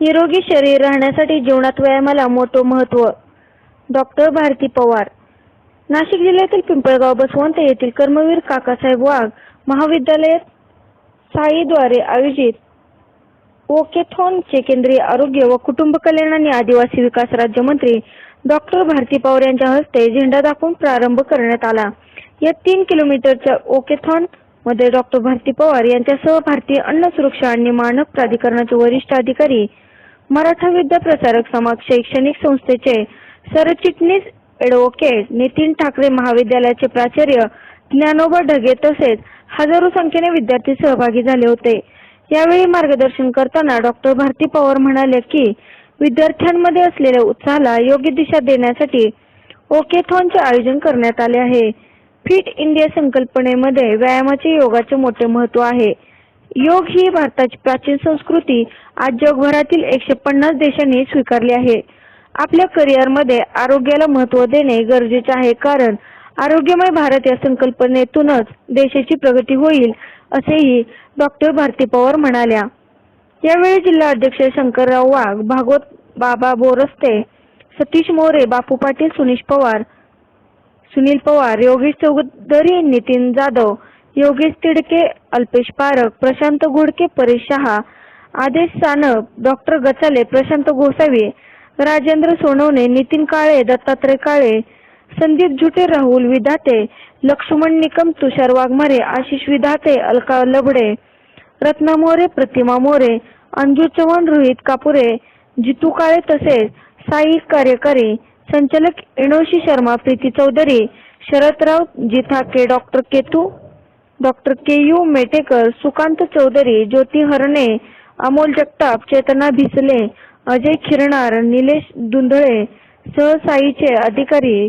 निरोगी शरीर राहण्यासाठी जीवनात व्यायामाला मोठं महत्त्व डॉक्टर भारती पवार. नाशिक जिल्ह्यातील पिंपळगाव बसवंत येथील कर्मवीर काकासाहेब वाघ महाविद्यालयात साईद्वारे आयोजित ओकेथॉनचे केंद्रीय आरोग्य व कुटुंब कल्याण आणि आदिवासी विकास राज्यमंत्री डॉक्टर भारती पवार यांच्या हस्ते झेंडा दाखवून प्रारंभ करण्यात आला. या तीन किलोमीटरच्या ओकेथॉनमध्ये डॉक्टर भारती पवार यांच्यासह भारतीय अन्न सुरक्षा आणि मानक प्राधिकरणाचे वरिष्ठ अधिकारी मराठा विद्या प्रसारक समाज शैक्षणिक संस्थेचे सरचिटणीस ॲडव्होकेट नितीन ठाकरे महाविद्यालयाचे प्राचार्य ज्ञानोबा ढगे तसेच हजारो संख्येने विद्यार्थी सहभागी झाले होते. यावेळी मार्गदर्शन करताना डॉक्टर भारती पवार म्हणाले की विद्यार्थ्यांमध्ये असलेल्या उत्साहाला योग्य दिशा देण्यासाठी ओकेथॉनचे आयोजन करण्यात आले आहे. फिट इंडिया संकल्पनेमध्ये व्यायामाचे योगाचे मोठे महत्त्व आहे. योग ही भारताची प्राचीन संस्कृती आज जगभरातील एकशे पन्नास देशांनी स्वीकारली आहे. आपल्या करिअरमध्ये आरोग्याला महत्त्व देणे गरजेचे आहे कारण आरोग्यमय भारत या संकल्पनेतूनच देशाची प्रगती होईल असेही डॉक्टर भारती पवार म्हणाल्या. यावेळी जिल्हा अध्यक्ष शंकरराव वाघ भागवत बाबा बोरस्ते सतीश मोरे बापू पाटील सुनीश पवार सुनील पवार योगेश चौधरी नितीन जाधव योगेश तिडके अल्पेश पारख प्रशांत घोडके परेश शहा आदेश सानप डॉक्टर गचाले प्रशांत गोसावी राजेंद्र सोनवणे नितीन काळे दत्तात्रय काळे संदीप झुटे राहुल विधाते लक्ष्मण निकम तुषार वाघमारे आशिष विधाते अलका लबडे रत्ना मोरे प्रतिमा मोरे अंजू चव्हाण रोहित कापुरे जितू काळे तसेच साई कार्यकारी संचालक Enoshi Sharma Preeti Chaudhari Sharadrao Jithake doctor Ketu doctor K U Metekar Sukant Chaudhari Jyoti Harne Amol Jagtap Chetana Bhisle Ajay Khirnar Nilesh Dundhale सहसाईचे अधिकारी